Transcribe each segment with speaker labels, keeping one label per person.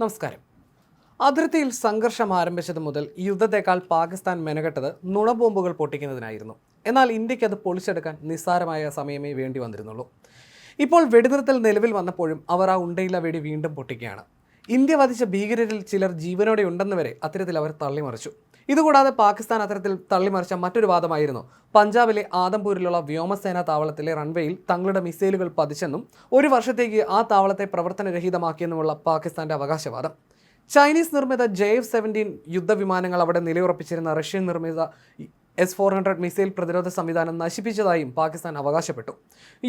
Speaker 1: നമസ്കാരം. അതിർത്തിയിൽ സംഘർഷം ആരംഭിച്ചത് മുതൽ യുദ്ധത്തെക്കാൾ പാകിസ്ഥാൻ മെനകെട്ടത് നുണബോംബുകൾ പൊട്ടിക്കുന്നതിനായിരുന്നു. എന്നാൽ ഇന്ത്യയ്ക്ക് അത് പൊളിച്ചെടുക്കാൻ നിസ്സാരമായ സമയമേ വേണ്ടി വന്നിരുന്നുള്ളൂ. ഇപ്പോൾ വെടിനിർത്തൽ നിലവിൽ വന്നപ്പോഴും അവർ ആ ഉണ്ടയില്ല വെടി വീണ്ടും പൊട്ടിക്കുകയാണ്. ഇന്ത്യ വധിച്ച ഭീകരരിൽ ചിലർ ജീവനോടെ ഉണ്ടെന്ന് വരെ അത്തരത്തിൽ അവർ തള്ളിമറിച്ചു. ഇതുകൂടാതെ പാകിസ്ഥാൻ അത്തരത്തിൽ തള്ളിമറിച്ച മറ്റൊരു വാദമായിരുന്നു. പഞ്ചാബിലെ ആദംപൂരിലുള്ള വ്യോമസേനാ താവളത്തിലെ റൺവേയിൽ തങ്ങളുടെ മിസൈലുകൾ പതിച്ചെന്നും ഒരു വർഷത്തേക്ക് ആ താവളത്തെ പ്രവർത്തനരഹിതമാക്കിയെന്നുമുള്ള പാകിസ്ഥാന്റെ അവകാശവാദം. ചൈനീസ് നിർമ്മിത ജെ എഫ് സെവന്റീൻ യുദ്ധവിമാനങ്ങൾ അവിടെ നിലയുറപ്പിച്ചിരുന്ന റഷ്യൻ നിർമ്മിത എസ് ഫോർ ഹൺഡ്രഡ് മിസൈൽ പ്രതിരോധ സംവിധാനം നശിപ്പിച്ചതായും പാകിസ്ഥാൻ അവകാശപ്പെട്ടു.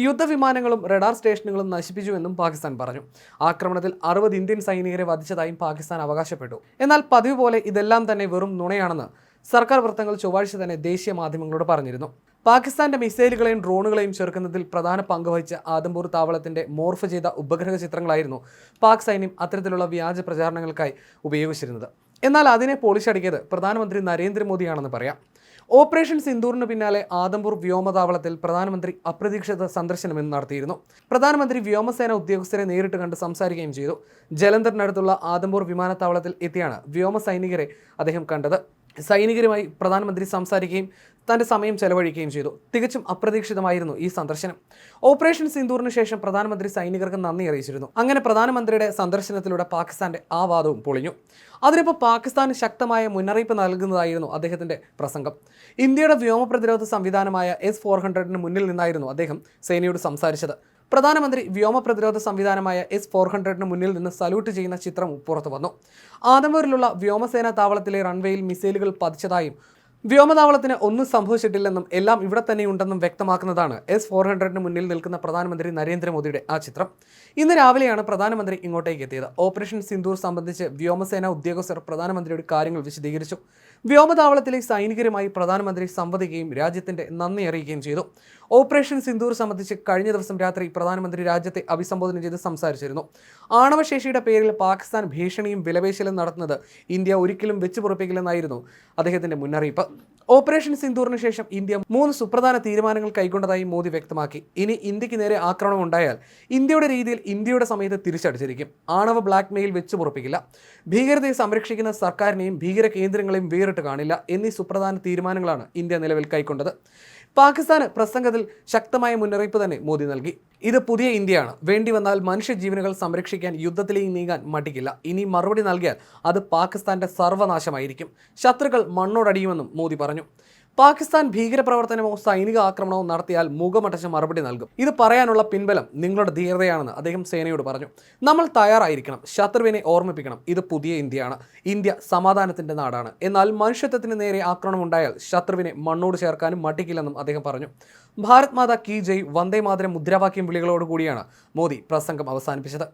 Speaker 1: യുദ്ധവിമാനങ്ങളും റഡാർ സ്റ്റേഷനുകളും നശിപ്പിച്ചുവെന്നും പാകിസ്ഥാൻ പറഞ്ഞു. ആക്രമണത്തിൽ അറുപത് ഇന്ത്യൻ സൈനികരെ വധിച്ചതായും പാകിസ്ഥാൻ അവകാശപ്പെട്ടു. എന്നാൽ പതിവ് പോലെ ഇതെല്ലാം തന്നെ വെറും നുണയാണെന്ന് സർക്കാർ വൃത്തങ്ങൾ ചൊവ്വാഴ്ച തന്നെ ദേശീയ മാധ്യമങ്ങളോട് പറഞ്ഞിരുന്നു. പാകിസ്ഥാന്റെ മിസൈലുകളെയും ഡ്രോണുകളെയും ചെറുക്കുന്നതിൽ പ്രധാന പങ്കുവഹിച്ച ആദംപൂർ താവളത്തിന്റെ മോർഫ് ചെയ്ത ഉപഗ്രഹ ചിത്രങ്ങളായിരുന്നു പാക് സൈന്യം അത്തരത്തിലുള്ള വ്യാജ പ്രചാരണങ്ങൾക്കായി ഉപയോഗിച്ചിരുന്നത്. എന്നാൽ അതിനെ പൊളിച്ചടിക്കിയത് പ്രധാനമന്ത്രി നരേന്ദ്രമോദിയാണെന്ന് പറയാം. ഓപ്പറേഷൻ സിന്ദൂറിന് പിന്നാലെ ആദംപൂർ വ്യോമതാവളത്തിൽ പ്രധാനമന്ത്രി അപ്രതീക്ഷിത സന്ദർശനം ഇന്ന് നടത്തിയിരുന്നു. പ്രധാനമന്ത്രി വ്യോമസേന ഉദ്യോഗസ്ഥരെ നേരിട്ട് കണ്ട് സംസാരിക്കുകയും ചെയ്തു. ജലന്ധറിനടുത്തുള്ള ആദംപൂർ വിമാനത്താവളത്തിൽ എത്തിയാണ് വ്യോമസൈനികരെ അദ്ദേഹം കണ്ടത്. സൈനികരുമായി പ്രധാനമന്ത്രി സംസാരിക്കുകയും തന്റെ സമയം ചെലവഴിക്കുകയും ചെയ്തു. തികച്ചും അപ്രതീക്ഷിതമായിരുന്നു ഈ സന്ദർശനം. ഓപ്പറേഷൻ സിന്ദൂറിന് ശേഷം പ്രധാനമന്ത്രി സൈനികർക്ക് നന്ദി അറിയിച്ചിരുന്നു. അങ്ങനെ പ്രധാനമന്ത്രിയുടെ സന്ദർശനത്തിലൂടെ പാകിസ്ഥാന്റെ ആ വാദവും പൊളിഞ്ഞു. അതിനിപ്പോൾ പാകിസ്ഥാന് ശക്തമായ മുന്നറിയിപ്പ് നൽകുന്നതായിരുന്നു അദ്ദേഹത്തിന്റെ പ്രസംഗം. ഇന്ത്യയുടെ വ്യോമ പ്രതിരോധ സംവിധാനമായ എസ് ഫോർ ഹൺഡ്രഡിന് മുന്നിൽ നിന്നായിരുന്നു അദ്ദേഹം സേനയോട് സംസാരിച്ചത്. പ്രധാനമന്ത്രി വ്യോമ പ്രതിരോധ സംവിധാനമായ എസ് ഫോർ ഹൺഡ്രഡിന് മുന്നിൽ നിന്ന് സല്യൂട്ട് ചെയ്യുന്ന ചിത്രം പുറത്തു വന്നു. ആദംപൂരിലുള്ള വ്യോമസേനാ താവളത്തിലെ റൺവേയിൽ മിസൈലുകൾ പതിച്ചതായും വ്യോമതാവളത്തിന് ഒന്നും സംഭവിച്ചിട്ടില്ലെന്നും എല്ലാം ഇവിടെ തന്നെയുണ്ടെന്നും വ്യക്തമാക്കുന്നതാണ് എസ് ഫോർ ഹൺഡ്രഡിന് മുന്നിൽ നിൽക്കുന്ന പ്രധാനമന്ത്രി നരേന്ദ്രമോദിയുടെ ആ ചിത്രം. ഇന്ന് രാവിലെയാണ് പ്രധാനമന്ത്രി ഇങ്ങോട്ടേക്ക് എത്തിയത്. ഓപ്പറേഷൻ സിന്ദൂർ സംബന്ധിച്ച് വ്യോമസേന ഉദ്യോഗസ്ഥർ പ്രധാനമന്ത്രിയുടെ കാര്യങ്ങൾ വിശദീകരിച്ചു. വ്യോമതാവളത്തിലെ സൈനികരുമായി പ്രധാനമന്ത്രി സംവദിക്കുകയും രാജ്യത്തിന്റെ നന്ദി അറിയിക്കുകയും ചെയ്തു. ഓപ്പറേഷൻ സിന്ദൂർ സംബന്ധിച്ച് കഴിഞ്ഞ ദിവസം രാത്രി പ്രധാനമന്ത്രി രാജ്യത്തെ അഭിസംബോധന ചെയ്ത് സംസാരിച്ചിരുന്നു. ആണവശേഷിയുടെ പേരിൽ പാകിസ്ഥാൻ ഭീഷണിയും വിലപേശലും നടത്തുന്നത് ഇന്ത്യ ഒരിക്കലും വെച്ചു പുറപ്പിക്കില്ലെന്നായിരുന്നു അദ്ദേഹത്തിന്റെ മുന്നറിയിപ്പ്. ഓപ്പറേഷൻ സിന്ദൂറിന് ശേഷം ഇന്ത്യ മൂന്ന് സുപ്രധാന തീരുമാനങ്ങൾ കൈക്കൊണ്ടതായി മോദി വ്യക്തമാക്കി. ഇനി ഇന്ത്യയ്ക്ക് നേരെ ആക്രമണം ഉണ്ടായാൽ ഇന്ത്യയുടെ രീതിയിൽ ഇന്ത്യയുടെ സമയത്ത് തിരിച്ചടിച്ചിരിക്കും. ആണവ ബ്ലാക്ക് മെയിൽ വെച്ചു പൊറപ്പിക്കില്ല. ഭീകരതയെ സംരക്ഷിക്കുന്ന സർക്കാരിനെയും ഭീകര കേന്ദ്രങ്ങളെയും വേറിട്ട് കാണില്ല എന്നീ സുപ്രധാന തീരുമാനങ്ങളാണ് ഇന്ത്യ നിലവിൽ കൈക്കൊണ്ടത്. പാകിസ്ഥാന് പ്രസംഗത്തിൽ ശക്തമായ മുന്നറിയിപ്പ് തന്നെ മോദി നൽകി. ഇത് പുതിയ ഇന്ത്യയാണ്. വേണ്ടി വന്നാൽ മനുഷ്യജീവനുകൾ സംരക്ഷിക്കാൻ യുദ്ധത്തിലേക്ക് നീങ്ങാൻ മടിക്കില്ല. ഇനി മറുപടി നൽകിയാൽ അത് പാകിസ്ഥാന്റെ സർവനാശമായിരിക്കും. ശത്രുക്കൾ മണ്ണോടടിയുമെന്നും മോദി പറഞ്ഞു. പാകിസ്ഥാൻ ഭീകരപ്രവർത്തനമോ സൈനിക ആക്രമണമോ നടത്തിയാൽ മുഖമടച്ച മറുപടി നൽകും. ഇത് പറയാനുള്ള പിൻബലം നിങ്ങളുടെ ധീരതയാണെന്ന് അദ്ദേഹം സേനയോട് പറഞ്ഞു. നമ്മൾ തയ്യാറായിരിക്കണം. ശത്രുവിനെ ഓർമ്മിപ്പിക്കണം. ഇത് പുതിയ ഇന്ത്യയാണ്. ഇന്ത്യ സമാധാനത്തിന്റെ നാടാണ്. എന്നാൽ മനുഷ്യത്വത്തിന് നേരെ ആക്രമണം ഉണ്ടായാൽ ശത്രുവിനെ മണ്ണോട് ചേർക്കാനും മട്ടിക്കില്ലെന്നും അദ്ദേഹം പറഞ്ഞു. ഭാരത് മാതാ കി ജയ് വന്ദേ മാതരം മുദ്രാവാക്യം വിളികളോടുകൂടിയാണ് മോദി പ്രസംഗം അവസാനിപ്പിച്ചത്.